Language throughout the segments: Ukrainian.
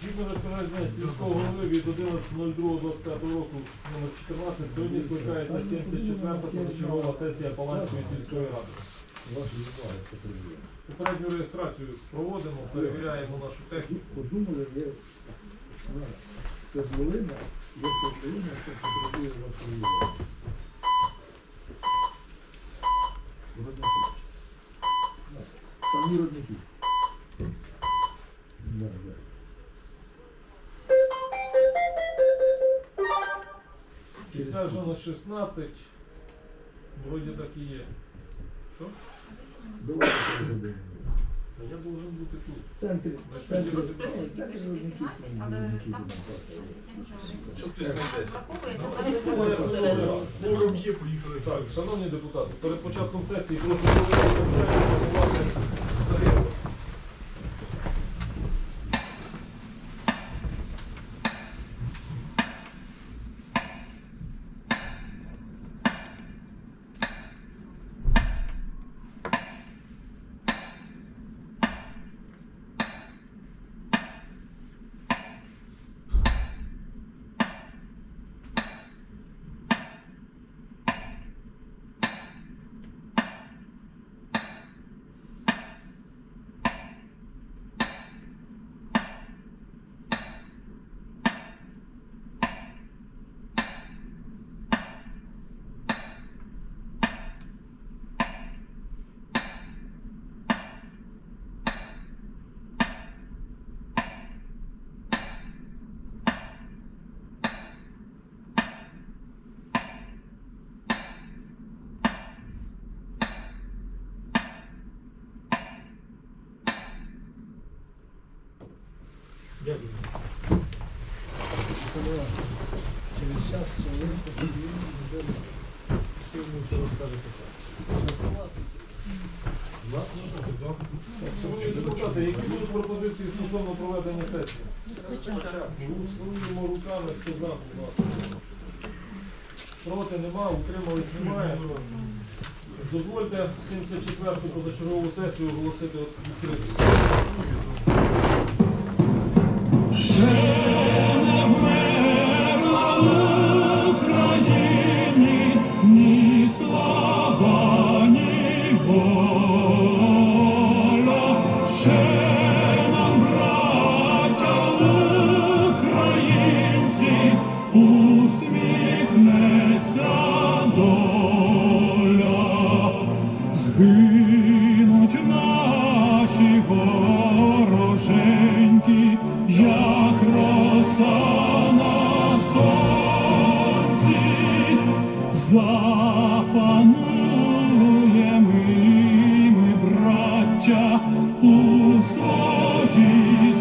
Згідно розпорядження сільського голови від 11.02.25 року номер 14 сьогодні скликається 74-та позачергова сесія Паланської сільської ради. Попередню реєстрацію проводимо, перевіряємо нашу техніку. Подумали, є свердловина, є свердловина, що потребує вашої уваги. Родники. Да. Самі родники. Да, да. Підтверджено 16. Вроді так і є. Що? Давайте зробимо. А Я должен бути тут. В центрі, Ми ж тоді розібрали. Форум є, поїхали. Так, шановні депутати, перед початком сесії прошу провести Спасибо. Пропозиції стосовно проведення сесії? Голосуємо руками, хто за, будь ласка. Проти нема, утримались немає. Дозвольте 74-ту позачергову сесію оголосити відкритою. Браття, у своїй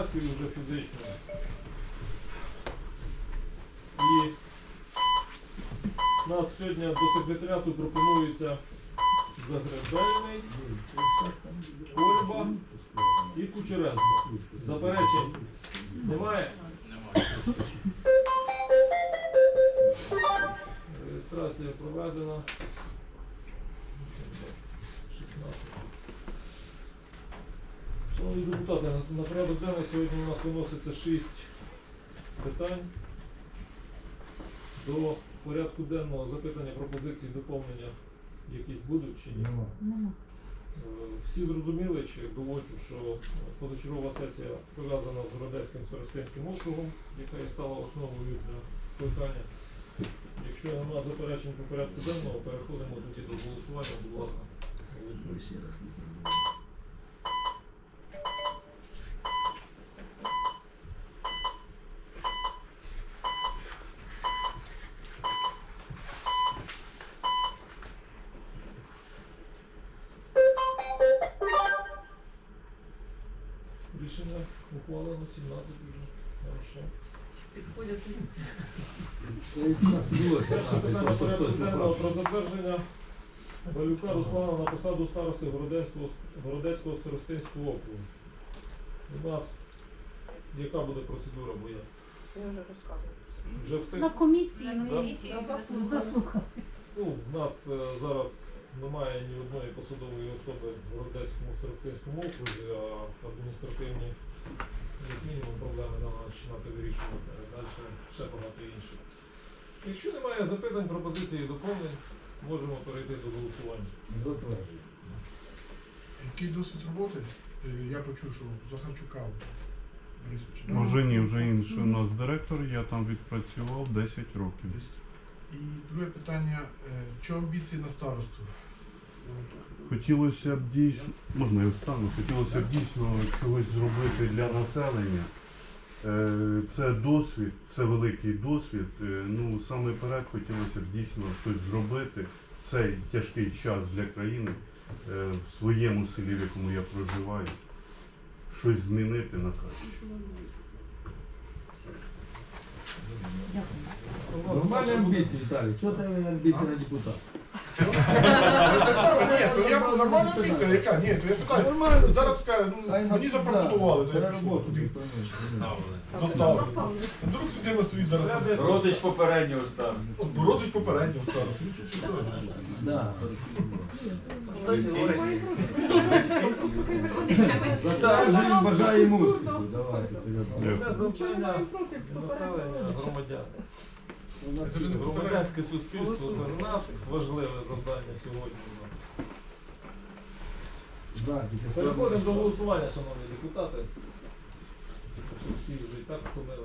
проводимо вже фізично. І нас сьогодні до секретаріату пропонується Загребельний, Кольба і Кучеренко. Заперечень немає? Реєстрація проведена. 16. Шановні депутати, на- на порядок денний сьогодні у нас виноситься шість питань до порядку денного запитання, пропозиції, доповнення якісь будуть чи ні? Нема. Нема. Е, Всі зрозуміли чи доводжу, що позачергова сесія пов'язана з Городецьким Старостинським округом, яка і стала основою для скликання. Якщо немає заперечень по порядку денного, переходимо тоді до голосування, будь ласка. Перше питання порядку денного про затвердження Валюка Руслана на посаду старости Городецького, Городецького старостинського округу. У нас яка буде процедура, бо я Я вже розказувала. вже встиг? На комісії на комісії заслухали. заслухали. Ну, в нас е, зараз немає ні одної посадової особи в Городецькому старостинському окрузі, а адміністративні, як мінімум, проблеми треба починати вирішувати. Далі ще багато інших. Якщо немає запитань, пропозицій і доповнень, можемо перейти до голосування. Затверджую. Який досвід роботи? Е, Я почув, що Захарчука Борисовича. да? Може ні, вже інший у нас директор, я там відпрацював 10 років. І друге питання, е, чого амбіції на старосту? Хотілося б дійсно, можна я встану, хотілося б дійсно чогось зробити для населення. Е, Це досвід, це великий досвід. Е, Ну саме перед хотілося б дійсно щось зробити в цей тяжкий час для країни е, в своєму селі, в якому я проживаю. Щось змінити на краще. Дякую. Нормальні амбіції, Віталій. Чого тебе амбіції на депутата? Те саме, ні, то я нормальна амбіція, яка? Ні, то я. Нормально. Зараз скажу, ну, Хай на- мені запропонували, то я пішов перероботу туди. виконуєш. Заставили. Вдруг людина стоїть зараз. Родич попереднього старості. От Родич попереднього. Ну, таке? Да. Бажаємо успіху. Давайте. Дякую. Це завдання населення громадян. Громадянське суспільство це надважливе завдання сьогодні. у нас. Да, тільки Переходимо до голосування, шановні депутати. Всі вже і так втомили.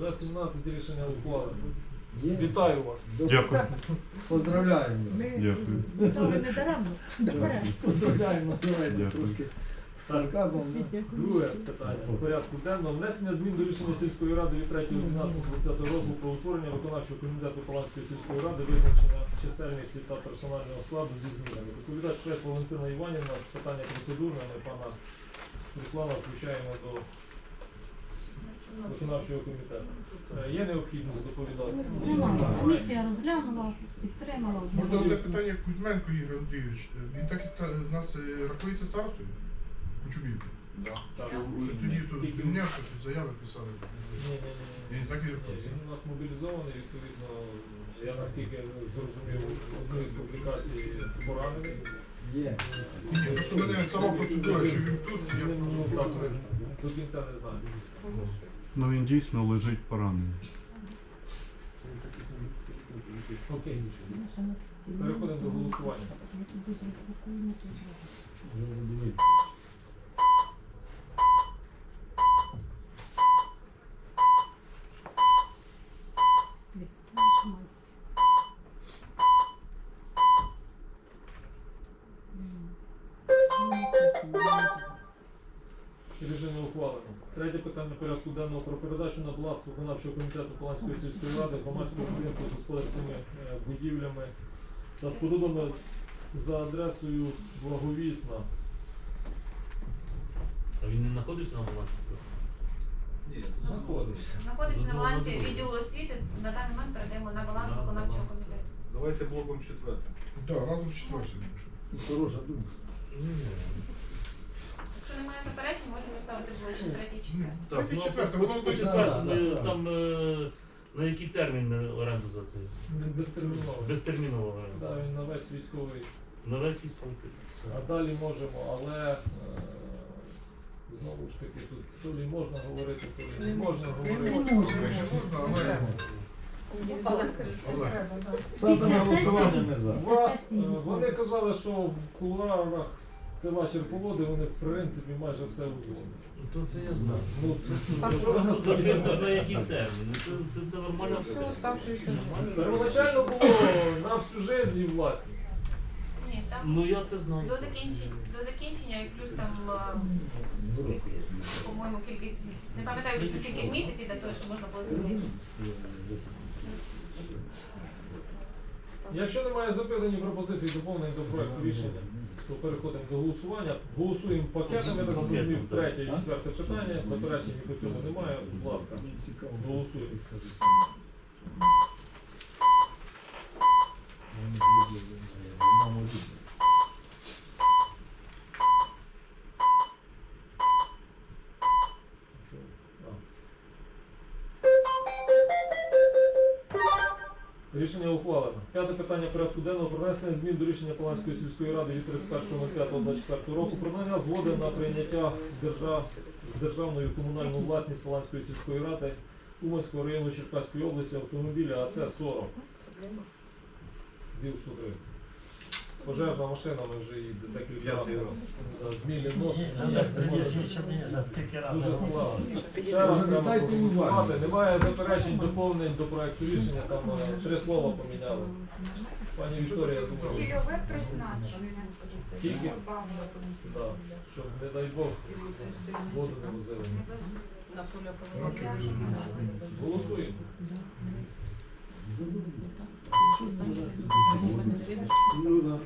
За 17 рішення ухвалено. Є? Вітаю вас. Дякую. Поздравляємо. Дякую. Вітали не даремно. Поздравляємо, називається Дякую. трошки з сарказмом. да. Друге питання. В порядку денного внесення змін до рішення сільської ради від 3.12.20 року про утворення виконавчого комітету Паланської сільської ради, визначення чисельності та персонального складу зі змінами. Доповідач Швець Валентина Іванівна, питання процедурне, ми пана Руслана включаємо до виконавчого комітету. Е, Є необхідність доповідати? Нема. Комісія розглянула, підтримала. Можна одне питання Кузьменко Ігор Андрійович. Він так ста- в нас е, рахується старостою? Почубівки. Так. Що тоді тут Тільки- звільнявся, що заяви писали. Ні, ні, ні. Він так і Ні, рахується. Він у нас мобілізований, відповідно, я наскільки зрозумів, одну із публікацій поранений. Є. Ні, просто мене сама процедура, що він тут, я Ну, просто. До кінця не знаю. Ну він дійсно лежить поранений. Окей, переходимо до голосування. Виконавчого комітету Паланської сільської ради громадського будинку з господарськими е, будівлями та спорудами за адресою Благовісна. А він не знаходився на балансі? Знаходився. Знаходиться на балансі відділу освіти, на даний момент передаємо на баланс виконавчого комітету. Давайте блоком четвертим. Так, разом з четвертим. Хороша думка. Якщо немає заперечень, можемо ставити ближче третій, четвертий. Так, ну, четверте, воно по точно четвертому, ми так. там е, На який термін на оренду за це? Безтерміново. Безтермінова оренда. Да, він на весь військовий. На весь військовий. Все. А далі можемо, але е, знову ж таки тут то лі можна говорити, то лі не можна говорити. Не можна. Можна, але голосування не за. У Вас, е, вони казали, що в кулуарах села Черповоди вони в принципі майже все узгодили. То це я знаю. Ну, Якщо ви тут на який термін, ну це, це, це нормально. Первоначально було на всю життя і власність. Ні, там Ну я це знаю. до закінчення, до закінчення і плюс там, е, по-моєму, кількість, не пам'ятаю точно кількість місяців для того, щоб можна було змінити. Якщо немає запитань і пропозицій доповнень до проекту рішення, то переходимо до голосування. Голосуємо пакетами, так розумів, третє і четверте питання. Заперечень по цьому немає. Будь ласка, голосуємо. Рішення питання порядку денного про внесення змін до рішення Паланської сільської ради від 31.05.24 року про надання згоди на прийняття з державною комунальну власність Паланської сільської ради Уманського району Черкаської області автомобіля АЦ-40. ЗІЛ 130. Пожежна машина, ми вже її декілька П'ятий разів зміни вносимо. Дуже складно. Ще раз треба проголосувати. Немає заперечень, доповнень до проекту рішення, там е, три слова поміняли. Пані Вікторія, я думаю, Цільове призначення. тільки, да, щоб, не дай Бог, воду не возили. Голосуємо. Ну.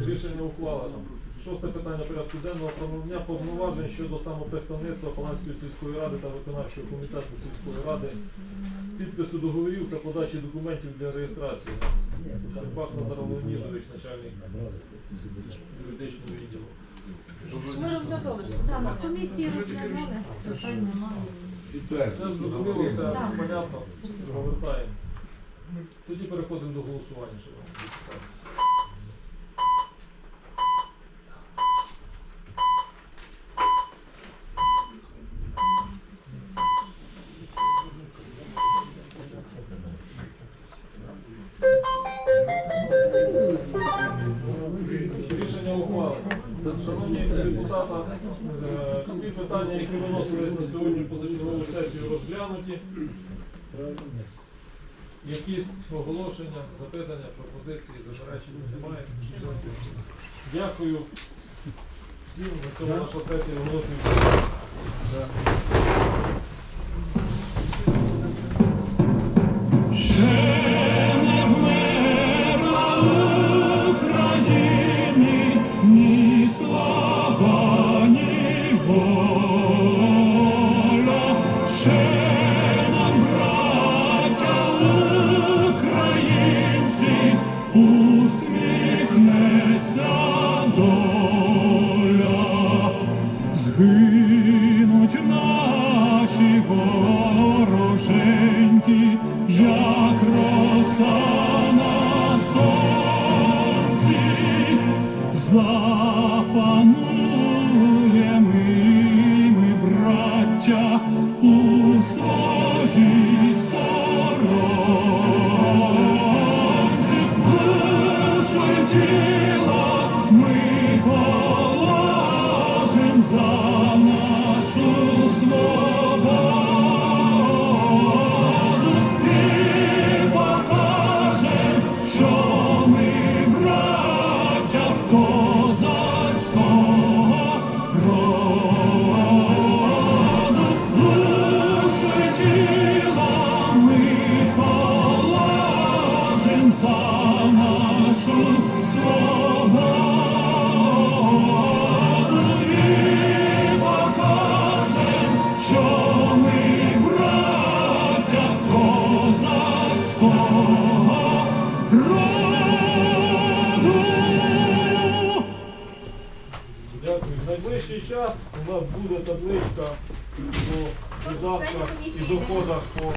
Рішення ухвалено. Шосте питання порядку денного про надання повноважень щодо самопредставництва Паланської сільської ради та виконавчого комітету сільської ради, підпису договорів та подачі документів для реєстрації. Шерпак Назар Володимирович, начальник юридичного відділу. Ми розглядали що там на комісії розглядали, питань немає. Це зрозуміло, все понятно. Повертаємо. Тоді переходимо до голосування, шановні депутати. Запитання, пропозиції, заперечень немає. Дякую всім. На цьому наша сесія оголошується. Усміхнеться доля. Згинуть тіло Дякую. Найближчий час у нас буде табличка по додатках і доходах по...